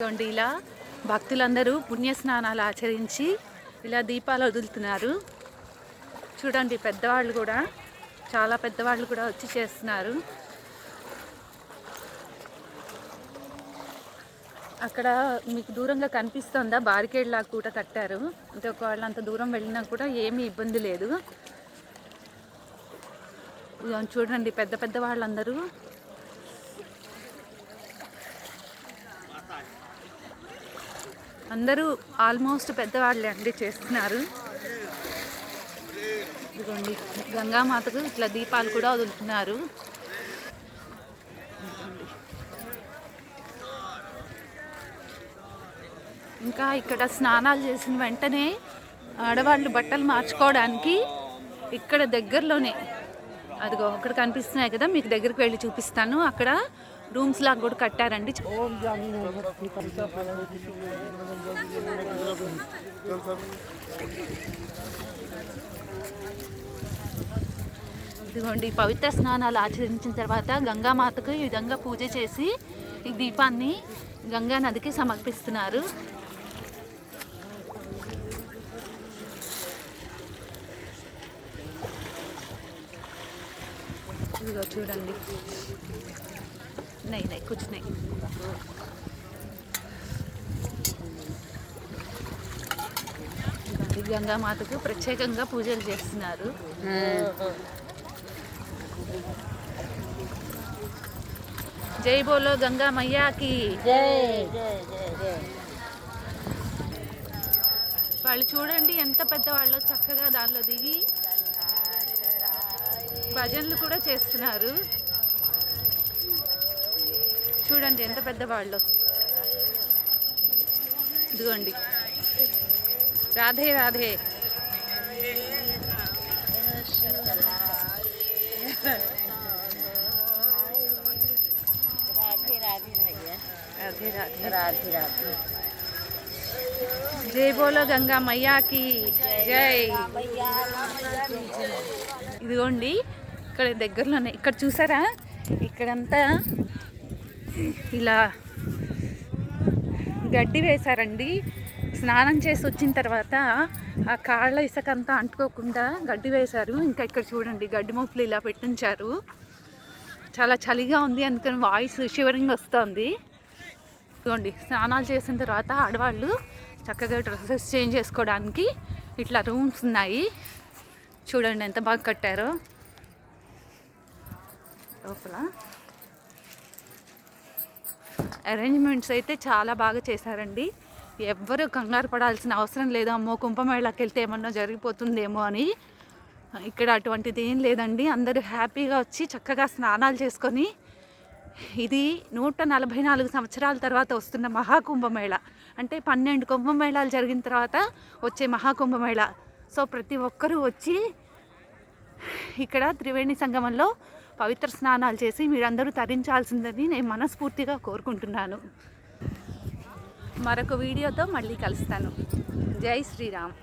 చూడండి ఇలా భక్తులందరూ పుణ్యస్నానాలు ఆచరించి ఇలా దీపాలు వదులుతున్నారు. చూడండి పెద్దవాళ్ళు కూడా చాలా పెద్దవాళ్ళు కూడా వచ్చి చేస్తున్నారు. అక్కడ మీకు దూరంగా కనిపిస్తుందా? బారికేడ్ లాగా కూడా కట్టారు. అంటే ఒకవేళ అంత దూరం వెళ్ళినా కూడా ఏమీ ఇబ్బంది లేదు. చూడండి పెద్ద పెద్ద వాళ్ళందరూ అందరూ ఆల్మోస్ట్ పెద్దవాళ్ళే అండి చేస్తున్నారు. ఇదిగోండి గంగామాతకు ఇట్లా దీపాలు కూడా వదులుతున్నారు. ఇంకా ఇక్కడ స్నానాలు చేసిన వెంటనే ఆడవాళ్ళు బట్టలు మార్చుకోవడానికి ఇక్కడ దగ్గరలోనే అదిగో అక్కడ కనిపిస్తున్నాయి కదా మీకు దగ్గరికి వెళ్ళి చూపిస్తాను. అక్కడ రూమ్స్ లాగా కూడా కట్టారండి. ఇదిగోండి పవిత్ర స్నానాలు ఆచరించిన తర్వాత గంగామాతకు ఈ విధంగా పూజ చేసి ఈ దీపాన్ని గంగా నదికి సమర్పిస్తున్నారు. ఇదిగో చూడండి. नहीं నై కూర్చున్నాయి ఇదిగోండి గంగామాతకు ప్రత్యేకంగా పూజలు చేస్తున్నారు జై బోలో గంగా మయ్యాకి వాళ్ళు చూడండి ఎంత పెద్దవాళ్ళు చక్కగా దానిలో దిగి భజనలు కూడా చేస్తున్నారు. చూడండి ఎంత పెద్ద వాళ్ళు. ఇదిగోండి. రాధే రాధే. జై బోలో గంగా మయ్యాకి జై. ఇదిగోండి ఇక్కడ దగ్గరలోనే ఇక్కడ చూసారా? ఇక్కడంతా ఇలా గడ్డి వేశారండి. స్నానం చేసి వచ్చిన తర్వాత ఆ కాళ్ళ ఇసుకంతా అంటుకోకుండా గడ్డి వేశారు. ఇంకా ఇక్కడ చూడండి గడ్డి మొప్పులు ఇలా పెట్టించారు. చాలా చలిగా ఉంది అందుకని వాయిస్ షివరింగ్ వస్తుంది. చూడండి స్నానాలు చేసిన తర్వాత ఆడవాళ్ళు చక్కగా డ్రెస్సెస్ చేంజ్ చేసుకోవడానికి ఇట్లా రూమ్స్ ఉన్నాయి. చూడండి ఎంత బాగా కట్టారో. లోపల. అరేంజ్మెంట్స్ అయితే చాలా బాగా చేశారండి. ఎవ్వరు కంగారు పడాల్సిన అవసరం లేదు. అమ్మో కుంభమేళాకి వెళ్తే ఏమన్నా జరిగిపోతుందేమో అని. ఇక్కడ అటువంటిది ఏం లేదండి. అందరూ హ్యాపీగా వచ్చి చక్కగా స్నానాలు చేసుకొని ఇది నూట నలభై నాలుగు సంవత్సరాల తర్వాత వస్తున్న మహాకుంభమేళ. అంటే పన్నెండు కుంభమేళాలు జరిగిన తర్వాత వచ్చే మహాకుంభమేళ. సో ప్రతి ఒక్కరూ వచ్చి ఇక్కడ త్రివేణి సంగమంలో పవిత్ర స్నానాలు చేసి మీరందరూ తరించాల్సిందని నేను మనస్ఫూర్తిగా కోరుకుంటున్నాను. మరొక వీడియోతో మళ్ళీ కలుస్తాను. జై శ్రీరామ్.